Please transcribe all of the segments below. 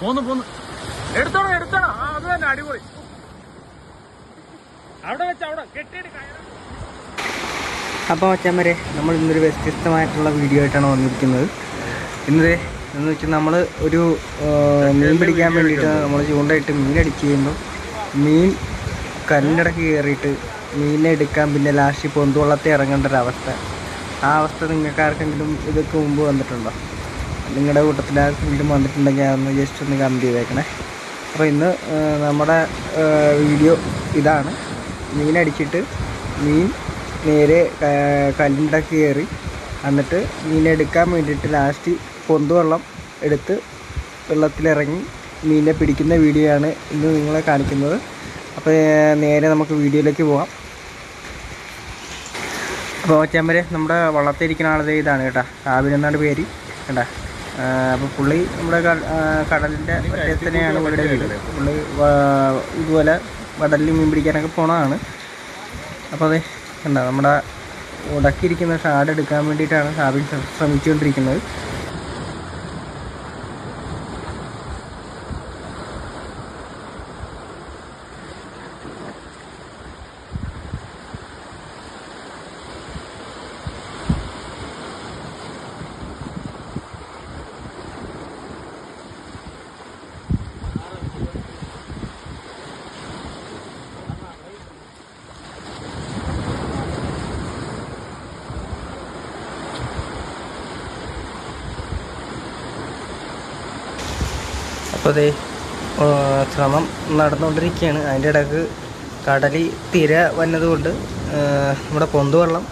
പോന്നു പോന്നു. എടുത്തോണം എടുത്തോണം ആ അത് തന്നെ അടിപൊളി. അവിടെ വെച്ച് അവിടെ കെട്ടിയിട്ട് അപ്പോൾ അച്ഛന്മാരെ നമ്മൾ ഇന്നൊരു വ്യത്യസ്തമായിട്ടുള്ള വീഡിയോ ആയിട്ടാണ് വന്നിരിക്കുന്നത്. ഇന്നത് എന്ന് വെച്ചാൽ നമ്മൾ ഒരു മീൻ പിടിക്കാൻ വേണ്ടിയിട്ട് നമ്മൾ ചൂണ്ടയിട്ട് മീൻ അടിച്ച് കഴിയുമ്പോൾ മീൻ കല്ലിടക്ക് കയറിയിട്ട് മീനെ എടുക്കാൻ പിന്നെ ലാസ്റ്റ് പൊന്തുവള്ളത്തെ ഇറങ്ങേണ്ട ഒരു അവസ്ഥ. ആ അവസ്ഥ നിങ്ങൾക്ക് ആർക്കെങ്കിലും ഇതൊക്കെ മുമ്പ് വന്നിട്ടുണ്ടോ? നിങ്ങളുടെ കൂട്ടത്തിൽ ആർക്കെങ്കിലും വന്നിട്ടുണ്ടെങ്കിൽ അതൊന്ന് ജസ്റ്റ് ഒന്ന് കമന്റ് ചെയ്തേക്കണേ. അപ്പോൾ ഇന്ന് നമ്മുടെ വീഡിയോ ഇതാണ്. മീനടിച്ചിട്ട് മീൻ നേരെ കല്ലിന്റെ കയറി. എന്നിട്ട് മീനെടുക്കാൻ വേണ്ടിയിട്ട് ലാസ്റ്റ് പൊന്തുവെള്ളം എടുത്ത് വെള്ളത്തിലിറങ്ങി മീനെ പിടിക്കുന്ന വീഡിയോ ആണ് ഇന്ന് നിങ്ങളെ കാണിക്കുന്നത്. അപ്പോൾ നേരെ നമുക്ക് വീഡിയോയിലേക്ക് പോവാം. അപ്പോൾ ചെമ്മര് നമ്മുടെ വള്ളത്തിരിക്കുന്ന ആളത് ഇതാണ് കേട്ടോ. കാവിനെന്നാണ് പേര്. കേട്ടാ അപ്പോൾ പുള്ളി നമ്മുടെ കടലിന്റെ തന്നെയാണ് ഇവിടെ വീട് പുള്ളി ഇതുപോലെ കടലിൽ മീൻ പിടിക്കാനൊക്കെ പോണതാണ്. അപ്പോൾ അതെ കണ്ട നമ്മുടെ ഉടക്കിയിരിക്കുന്ന ഷാഡ് എടുക്കാൻ വേണ്ടിയിട്ടാണ് സാബിൻ ശ്രമിച്ചുകൊണ്ടിരിക്കുന്നത്. അപ്പോൾ അതെ ശ്രമം നടന്നുകൊണ്ടിരിക്കുകയാണ്. അതിന്റെ ഇടയ്ക്ക് കടലിൽ തിര വന്നതുകൊണ്ട് നമ്മുടെ പൊന്തുവെള്ളം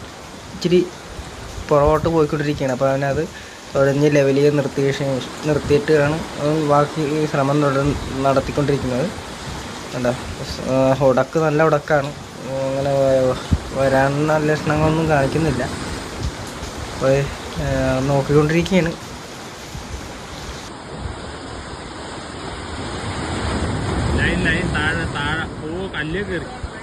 ഇച്ചിരി പുറകോട്ട് പോയിക്കൊണ്ടിരിക്കുകയാണ്. അപ്പോൾ അവനത് ഒഴിഞ്ഞ് ലെവലിൽ ശേഷം നിർത്തിയിട്ടാണ് ബാക്കി ശ്രമം നടത്തിക്കൊണ്ടിരിക്കുന്നത്. എന്താ ഉടക്ക് നല്ല ഉടക്കാണ് അങ്ങനെ വരാൻ നല്ല ലക്ഷണങ്ങളൊന്നും കാണിക്കുന്നില്ല. അപ്പോൾ നോക്കിക്കൊണ്ടിരിക്കുകയാണ്. Allegri.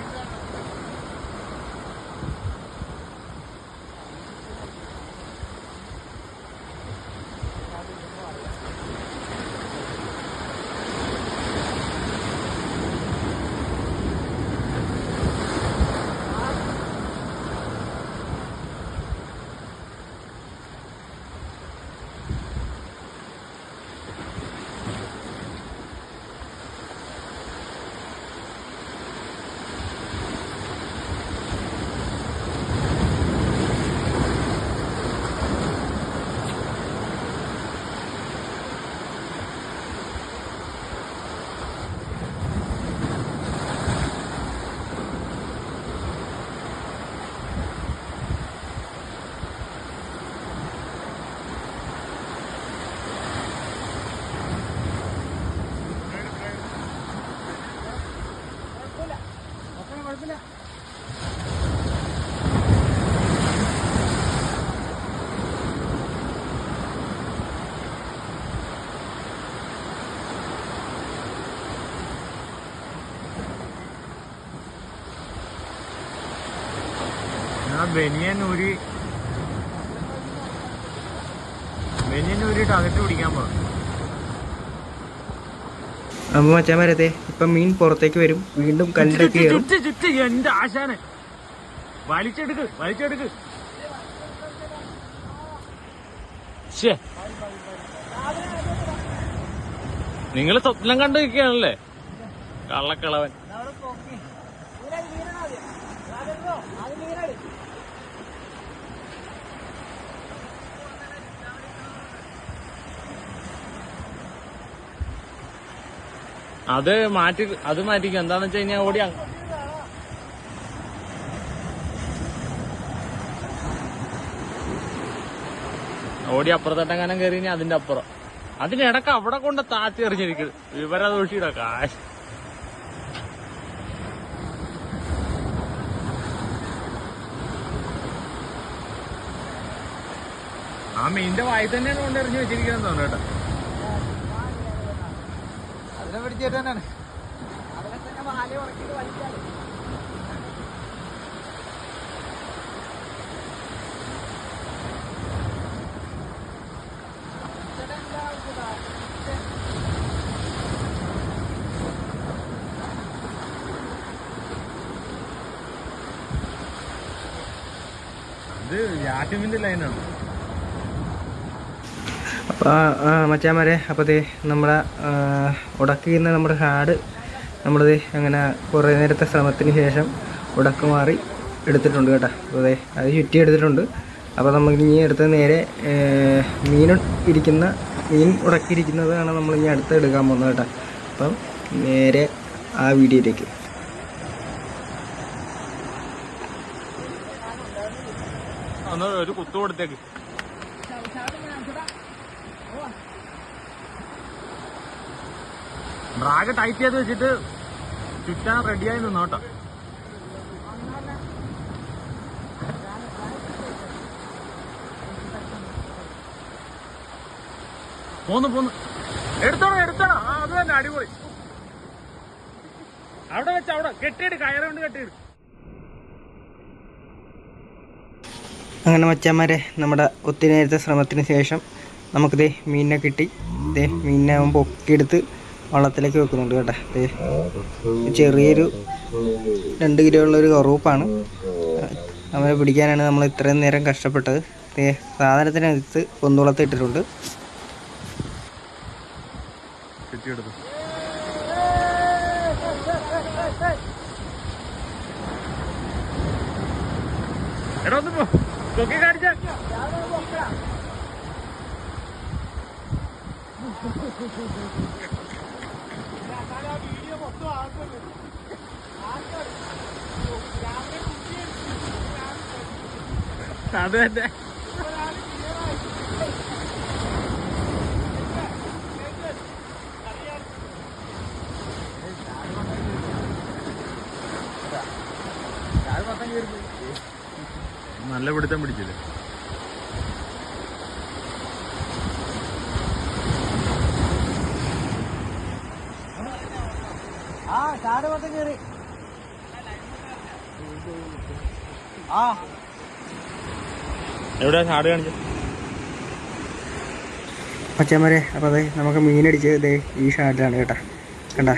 കല്ലേ ബനിയനൂരിട്ട് അകത്ത് പിടിക്കാൻ പോകും അമ്മ മച്ചാൻ വരത്തെ ഇപ്പൊ മീൻ പുറത്തേക്ക് വരും. വീണ്ടും കണ്ടെത്തി എന്റെ ആശാനെ. വലിച്ചെടുക്ക് വലിച്ചെടുക്ക്. ശ്ശേ. നിങ്ങൾ സ്വപ്നം കണ്ടു നിൽക്കുകയാണല്ലേ? കള്ളക്കളവൻ. അത് മാറ്റി അത് മാറ്റിക്കും. എന്താന്ന് വെച്ച് കഴിഞ്ഞാൽ ഓടി ഓടി അപ്പുറത്തെട്ടെങ്ങാനും കയറി കഴിഞ്ഞാൽ അതിന്റെ അപ്പുറം. അതിനിടക്ക് അവിടെ കൊണ്ട് താത്തി എറിഞ്ഞിരിക്കും. വിവരദോഷിയുടെ കാശ് ആ മീന്റെ വായി തന്നെയാണ് കൊണ്ട് എറിഞ്ഞു വെച്ചിരിക്കുന്നത് തോന്നുന്നു കേട്ടോ. അതിനെ പിടിച്ചിട്ട് തന്നെയാണ്. തന്നെ ഉറക്കിട്ട് ഇത് യാറ്റുമിന്റെ ലൈനാണ് അപ്പോൾ മച്ചാമാരെ അപ്പോൾ ദേ നമ്മുടെ ഉടക്കുന്ന നമ്മുടെ ഹാഡ് നമ്മളിത് അങ്ങനെ കുറേ നേരത്തെ ശ്രമത്തിന് ശേഷം ഉടക്ക് മാറി എടുത്തിട്ടുണ്ട് കേട്ടോ. അപ്പോൾ ദേ അത് ചുറ്റി എടുത്തിട്ടുണ്ട്. അപ്പോൾ നമുക്ക് ഇനി എടുത്ത് നേരെ മീൻ ഇരിക്കുന്ന മീൻ ഉടക്കിയിരിക്കുന്നതാണ് നമ്മൾ ഇനി അടുത്ത് എടുക്കാൻ പോകുന്നത് കേട്ടോ. അപ്പം നേരെ ആ വീഡിയോയിലേക്ക്. ഒന്ന് ഒരു കുത്തു കൊടുത്തേക്ക്. ഡ്രാഗ് ടൈറ്റ് ചെയ്ത് വെച്ചിട്ട് ചുറ്റാൻ റെഡിയായി നിന്നോട്ടോ. പോന്നു പോന്നു. എടുത്തോണം എടുത്തോണം ആ അത് തന്നെ അടിപൊളി. അവിടെ വെച്ച് അവിടെ. കെട്ടിയിട് കയറുകൊണ്ട് കെട്ടിയിട്. അങ്ങനെ മച്ചാന്മാരെ നമ്മുടെ ഒത്തിരി നേരത്തെ ശ്രമത്തിന് ശേഷം നമുക്കിതേ മീനിനെ കിട്ടി. ഇതേ മീനിനെ അവൻ പൊക്കിയെടുത്ത് വള്ളത്തിലേക്ക് വെക്കുന്നുണ്ട് കേട്ടേ. ചെറിയൊരു രണ്ട് കിലോ ഉള്ള ഒരു കറുപ്പാണ്. അവനെ പിടിക്കാനാണ് നമ്മൾ ഇത്രയും നേരം കഷ്ടപ്പെട്ടത്. സാധനത്തിനകത്ത് പൊന്തുളത്ത് ഇട്ടിട്ടുണ്ട്. Thank കൊക്കി കാണിച്ച. അത് തന്നെ നല്ല പിടുത്തം പിടിച്ചില്ലേ? എവിടെയാ ചാട് കാണിച്ചത് മച്ചാന്മാരെ അപ്പോൾ അതെ നമുക്ക് മീനടിച്ച് ദേ ഈ ഷാഡിലാണ് കേട്ടോ. കണ്ട?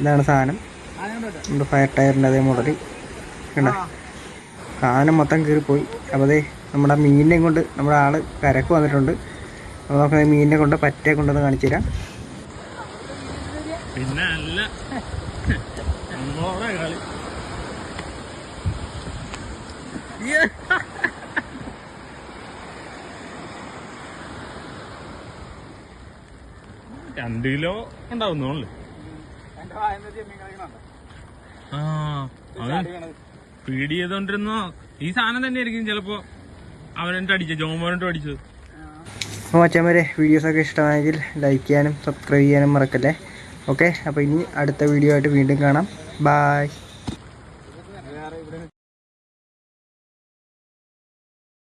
ഇതാണ് സാധനം. നമ്മുടെ ഫയർ ടയറിന്റെ അതേ മോഡൽ കണ്ട? സാധനം മൊത്തം കീറിപ്പോയി. അപ്പോൾ അതെ നമ്മുടെ മീനിനെ കൊണ്ട് നമ്മുടെ ആൾ കരക്ക് വന്നിട്ടുണ്ട്. അപ്പോൾ നമുക്ക് മീനിനെ കൊണ്ട് പറ്റേ കൊണ്ടൊന്ന് കാണിച്ചു തരാം രണ്ട് കിലോ ഉണ്ടാവും തോന്നുന്നു ആ ഫീഡ് ചെയ്തോണ്ടിരുന്നോ ഈ സാധനം തന്നെ ആയിരിക്കും ചിലപ്പോ അവനെന്നിട്ട് അടിച്ചത് ജോമോനോട്ട് അടിച്ചത്. അപ്പോൾ മച്ചാന്മാരെ വീഡിയോസൊക്കെ ഇഷ്ടമായെങ്കിൽ ലൈക്ക് ചെയ്യാനും സബ്സ്ക്രൈബ് ചെയ്യാനും മറക്കല്ലേ? ഓക്കെ അപ്പോൾ ഇനി അടുത്ത വീഡിയോ ആയിട്ട് വീണ്ടും കാണാം. ബായ്